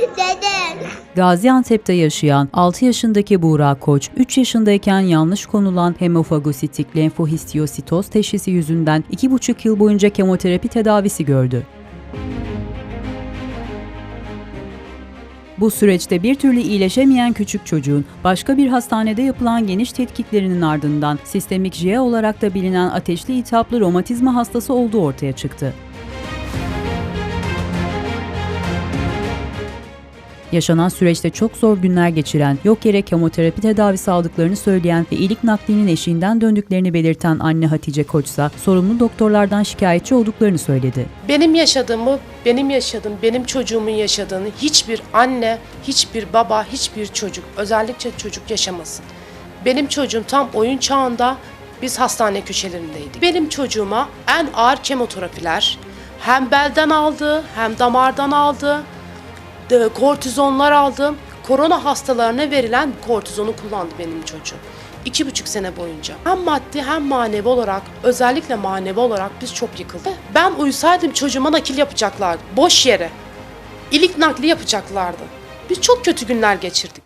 Neden? Gaziantep'te yaşayan 6 yaşındaki Buğra Koç, 3 yaşındayken yanlış konulan hemofagositik lenfohistiyositoz teşhisi yüzünden 2,5 yıl boyunca kemoterapi tedavisi gördü. Bu süreçte bir türlü iyileşemeyen küçük çocuğun başka bir hastanede yapılan geniş tetkiklerinin ardından sistemik J olarak da bilinen ateşli iltihaplı romatizma hastası olduğu ortaya çıktı. Yaşanan süreçte çok zor günler geçiren, yok yere kemoterapi tedavisi aldıklarını söyleyen ve iyilik naklinin eşiğinden döndüklerini belirten anne Hatice Koçsa sorumlu doktorlardan şikayetçi olduklarını söyledi. Benim yaşadığımı, benim yaşadığım, benim çocuğumun yaşadığını hiçbir anne, hiçbir baba, hiçbir çocuk, özellikle çocuk yaşamasın. Benim çocuğum tam oyun çağında biz hastane köşelerindeydik. Benim çocuğuma en ağır kemoterapiler hem belden aldı, hem damardan aldı, kortizonlar aldım. Korona hastalarına verilen kortizonu kullandı benim çocuğum. İki buçuk sene boyunca. Hem maddi hem manevi olarak, özellikle manevi olarak biz çok yıkıldık. Ben uysaydım çocuğuma nakil yapacaklardı. Boş yere. İlik nakli yapacaklardı. Biz çok kötü günler geçirdik.